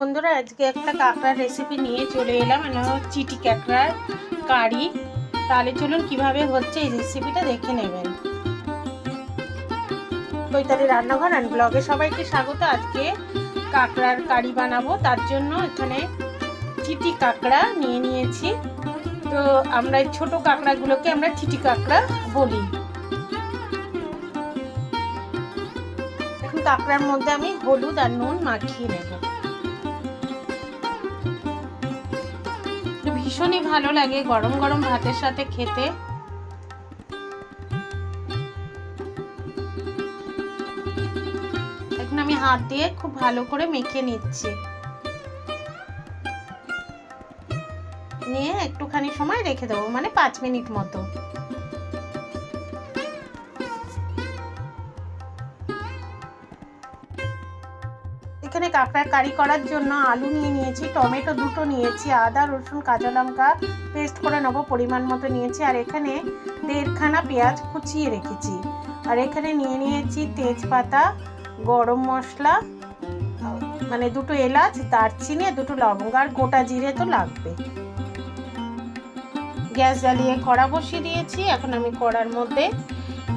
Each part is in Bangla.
বন্ধুরা, আজকে একটা কাঁকড়ার রেসিপি নিয়ে চলে এলাম। এটা চিটি কাঁকড়ার কারি। তাহলে চলুন কীভাবে হচ্ছে এই রেসিপিটা দেখে নেবেন। বৈতারি রান্নাঘর অ্যান্ড ব্লগে সবাইকে স্বাগত। আজকে কাঁকড়ার কারি বানাবো। তার জন্য এখানে চিটি কাঁকড়া নিয়ে নিয়েছি। তো আমরা এই ছোট কাঁকড়াগুলোকে আমরা চিটি কাঁকড়া বলি। এখন কাঁকড়ার মধ্যে আমি হলুদ আর নুন মাখিয়ে নেব। ভীষণই ভালো লাগে গরম গরম ভাতের সাথে খেতে। এখন আমি হাত দিয়ে খুব ভালো করে মেখে নিচ্ছি। নিয়ে একটুখানি সময় রেখে দেবো মানে পাঁচ মিনিট মতো। কাঁকড়ার কারি করার জন্য আলু নিয়ে নিয়েছি, টমেটো দুটো নিয়েছি, আদা, রসুন, কাঁচা লঙ্কা পেস্ট করে নেব, পরিমাণ মতো নিয়েছি, আর এখানে দেড়খানা পেঁয়াজ কুচিয়ে রেখেছি। আর এখানে নিয়ে নিয়েছি তেজপাতা, গরম মশলা মানে দুটো এলাচ, দারচিনি, দুটো লবঙ্গ, আর গোটা জিরে তো লাগবে। গ্যাস জ্বালিয়ে কড়া বসিয়ে দিয়েছি, এখন আমি কড়ার মধ্যে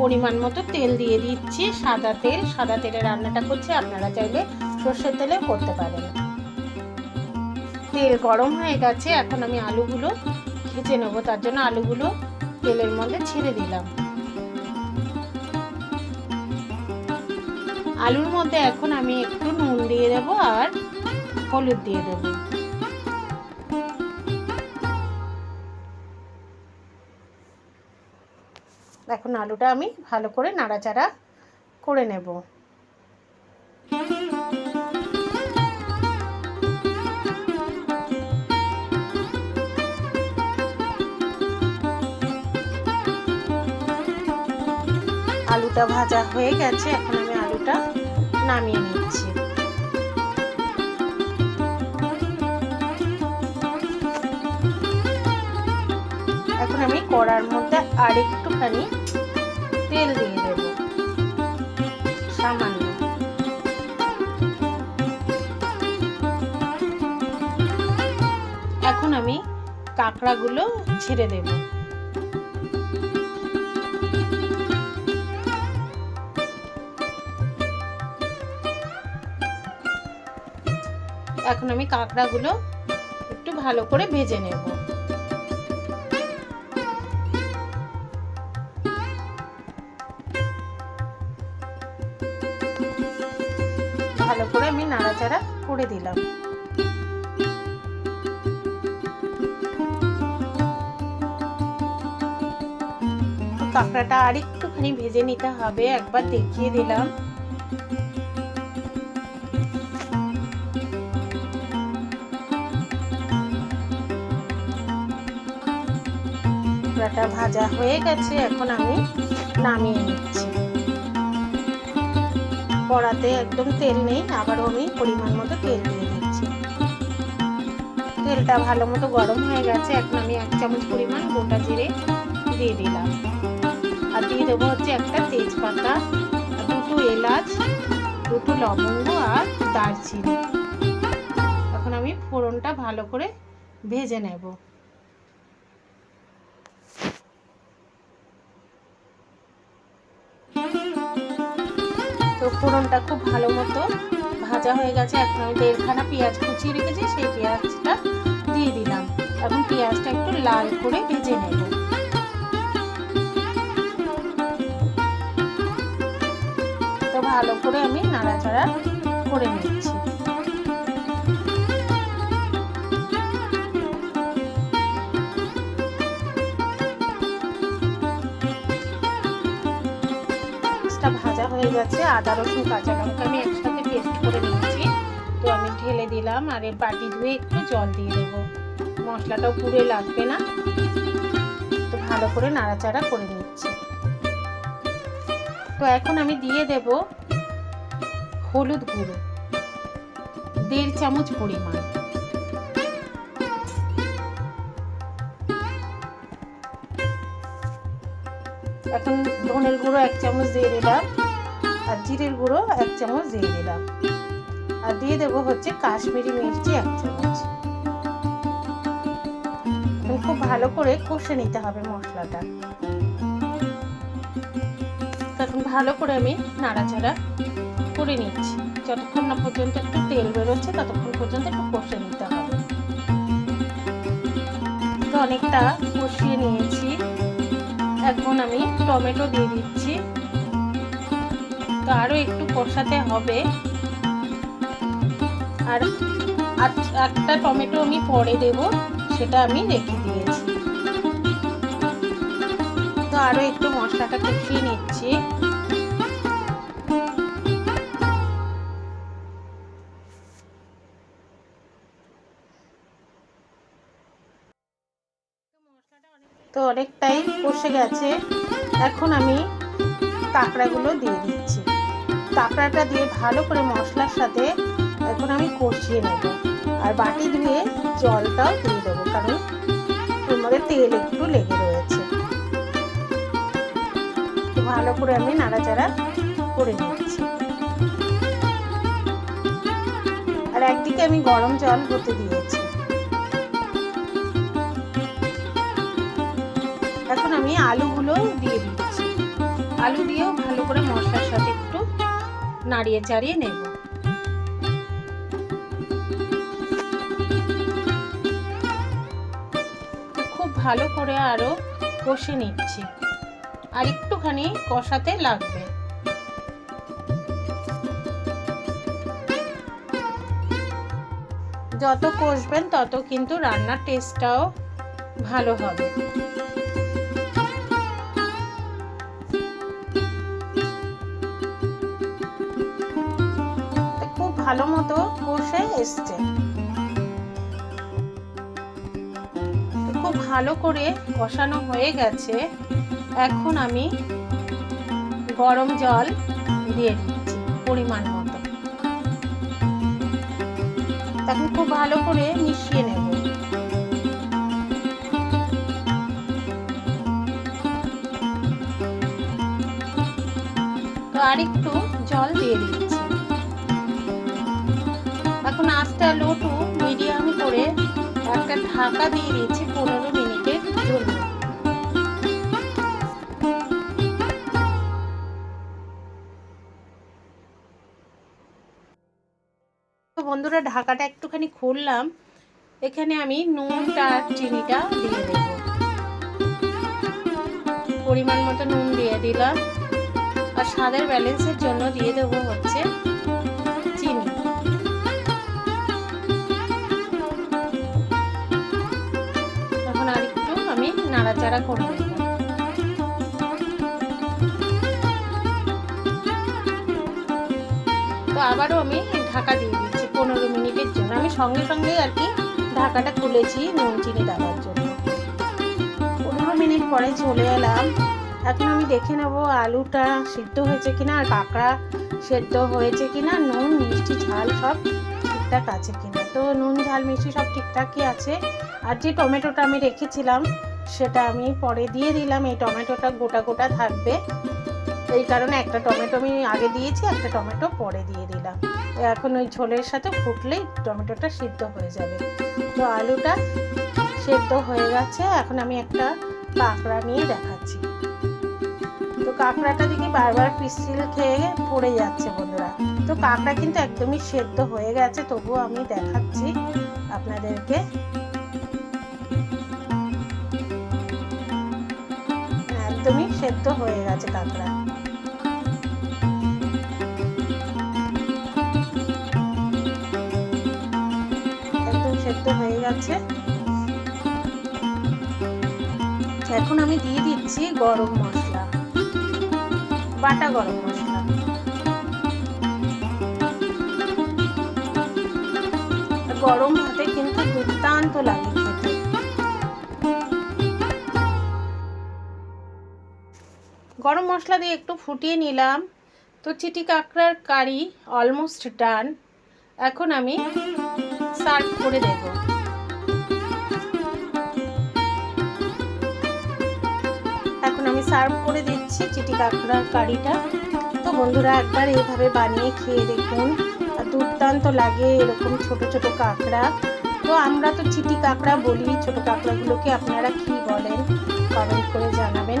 পরিমাণ মতো তেল দিয়ে দিচ্ছি, সাদা তেল, সাদা তেলে রান্নাটা করছি, আপনারা চাইলে সর্ষের তেলে করতে পারেন। তেল গরম হয়ে গেছে, এখন আমি আলুগুলো ভেজে নেব। তার জন্য আলুগুলো তেলের মধ্যে ছেড়ে দিলাম। আলুর মধ্যে এখন আমি একটু নুন দিয়ে দেব আর হলুদ দিয়ে দেব। এখন আলুটা আমি ভালো করে নাড়াচাড়া করে নেব। আলুটা ভাজা হয়ে গেছে, এখন আমি আলুটা নামিয়ে নিচ্ছি। এখন আমি কড়ার মধ্যে আর একটুখানি তেল দিয়ে দেব, সামান্য। এখন আমি কাঁকড়াগুলো ছেড়ে দেবো। এখন আমি কাঁকড়াগুলো একটু ভালো করে ভেজে নেব। ভালো করে আমি নাড়াচাড়া করে দিলাম। কাঁকড়াটা আর একটুখানি ভেজে নিতে হবে, একবার দেখিয়ে দিলাম। কাঁকড়াটা ভাজা হয়ে গেছে, এখন আমি নামিয়ে নিচ্ছি। কড়াতে একদম তেল নেই, আবারও আমি পরিমাণ মতো তেল দিয়ে দিচ্ছি। তেলটা ভালো মতো গরম হয়ে গেছে, এখন আমি এক চামচ পরিমাণ গোটা জিরে দিয়ে দিলাম। আর দিয়ে দেবো হচ্ছে একটা তেজপাতা, দুটো এলাচ, দুটো লবঙ্গ আর দারচিনি। এখন আমি ফোড়নটা ভালো করে ভেজে নেব। তো ফোড়নটা খুব ভালো মতো ভাজা হয়ে গেছে। এখন আমি দেড়খানা পেঁয়াজ কুচিয়ে রেখেছি, সেই পেঁয়াজটা দিয়ে দিলাম। এখন পেঁয়াজটা একটু লাল করে ভেজে নেব। তো ভালো করে আমি নাড়াচাড়া করে নিচ্ছি। ভাজা হয়ে গেছে, আদা, রসুন, কাঁচা লঙ্কা আমি একসাথে পেস্ট করে নিয়েছি। তো আমি ঢেলে দিলাম আর এর বাটি ধুয়ে একটু জল দিয়ে দেবো। মশলাটাও পুড়ে লাগবে না। তো ভালো করে নাড়াচাড়া করে নিচ্ছি। তো এখন আমি দিয়ে দেব হলুদ গুঁড়ো, দেড় চামচ পরিমাণ। এখন ধনের গুঁড়ো এক চামচ দিয়ে দিলাম। আর জিরের গুঁড়ো এক চামচ দিয়ে দিলাম। আর দিয়ে দেবো হচ্ছে কাশ্মীরি মির্চি এক চামচ। খুব ভালো করে কষে নিতে হবে মশলাটা। তখন ভালো করে আমি নাড়াচাড়া করে নিচ্ছি। যতক্ষণ না পর্যন্ত একটু তেল বেরোচ্ছে, ততক্ষণ পর্যন্ত একটু কষে নিতে হবে। তো অনেকটা কষিয়ে নিয়েছি। এখন আমি টমেটো দিয়ে দিচ্ছি। তো আরও একটু কষাতে হবে। আর একটা টমেটো আমি পরে দেব, সেটা আমি রেখে দিয়েছি। তো আরও একটু মশলাটা কষিয়ে নিচ্ছি। তো অনেকটাই কষে গেছে। এখন আমি কাঁকড়াগুলো দিয়ে দিচ্ছি। কাঁকড়াটা দিয়ে ভালো করে মশলার সাথে এখন আমি কষিয়ে নেব। আর বাটি ধুয়ে জলটাও দিয়ে দেবো, কারণ ওর মধ্যে তেল একটু লেগে রয়েছে। ভালো করে আমি নাড়াচাড়া করে নিচ্ছি। আর একদিকে আমি গরম জল হতে দিয়েছি। এখন আমি আলুগুলো দিয়ে দিচ্ছি। আলু দিয়েও ভালো করে মশলার সাথে নাড়িয়ে চাড়িয়ে নেব। খুব ভালো করে আরও কষে নিচ্ছি। আর একটুখানি কষাতে লাগবে। যত কষবেন তত কিন্তু রান্নার টেস্টটাও ভালো হবে। ভালো মতো কষে এসছে। খুব ভালো করে কষানো হয়ে গেছে। এখন আমি গরম জল দিয়ে দিচ্ছি পরিমাণ মতো। এখন খুব ভালো করে মিশিয়ে নেব। তো আর একটু জল দিয়ে দিচ্ছি। এখন আস্তে লো টু মিডিয়াম করে একটা ঢাকা দিয়ে দিচ্ছি পনেরো মিনিটের জন্য বন্ধুরা, ঢাকাটা একটুখানি খুললাম। এখানে আমি নুনটা আর চিনিটা দিয়ে দেব। পরিমাণ মতো নুন দিয়ে দিলাম। আর স্বাদের ব্যালেন্সের জন্য দিয়ে দেবো হচ্ছে নাড়াচাড়া করে নেব তো আবারও আমি ঢাকা দিয়ে দিচ্ছি পনেরো মিনিটের জন্য। আমি সঙ্গে সঙ্গে আর কি ঢাকাটা খুলেছি নুন, চিনি দেওয়ার জন্য। পনেরো মিনিট পরে চলে এলাম। এখন আমি দেখে নেব আলুটা সিদ্ধ হয়েছে কিনা আর কাঁকড়া সেদ্ধ হয়েছে কিনা। নুন, মিষ্টি, ঝাল সব ঠিকঠাক আছে কিনা। তো নুন, ঝাল, মিষ্টি সব ঠিকঠাকই আছে। আর যে টমেটোটা আমি রেখেছিলাম সেটা আমি পরে দিয়ে দিলাম। এই টমেটোটা গোটা গোটা থাকবে। এই কারণে একটা টমেটো আমি আগে দিয়েছি, একটা টমেটো পরে দিয়ে দিলাম। এখন ওই ঝোলের সাথে ফুটলেই টমেটোটা সিদ্ধ হয়ে যাবে। তো আলুটা সেদ্ধ হয়ে গেছে। এখন আমি একটা কাঁকড়া নিয়ে দেখাচ্ছি। তো কাঁকড়াটা দেখি বারবার পিসিল খেয়ে পড়ে যাচ্ছে বন্ধুরা। তো কাঁকড়া কিন্তু একদমই সেদ্ধ হয়ে গেছে, তবুও আমি দেখাচ্ছি আপনাদেরকে। সেদ্ধ হয়ে গেছে কাঁকড়া একদম সেদ্ধ হয়ে গেছে। এখন আমি দিয়ে দিচ্ছি গরম মশলা। বাটা গরম মশলা। গরম ভাতে কিন্তু দুর্দান্ত লাগে। গরম মশলা দিয়ে একটু ফুটিয়ে নিলাম। তো চিটি কাঁকড়ার কারি অলমোস্ট ডান এখন আমি সার্ভ করে দেব। এখন আমি সার্ভ করে দিচ্ছি চিটি কাঁকড়ার কারিটা। তো বন্ধুরা, একবার এইভাবে বানিয়ে খেয়ে দেখুন। দুর্দান্ত লাগে এরকম ছোট ছোট কাঁকড়া। তো আমরা তো চিটি কাঁকড়া বলি, ছোট কাঁকড়াগুলোকে আপনারা কি বলেন? কমেন্ট করে জানাবেন।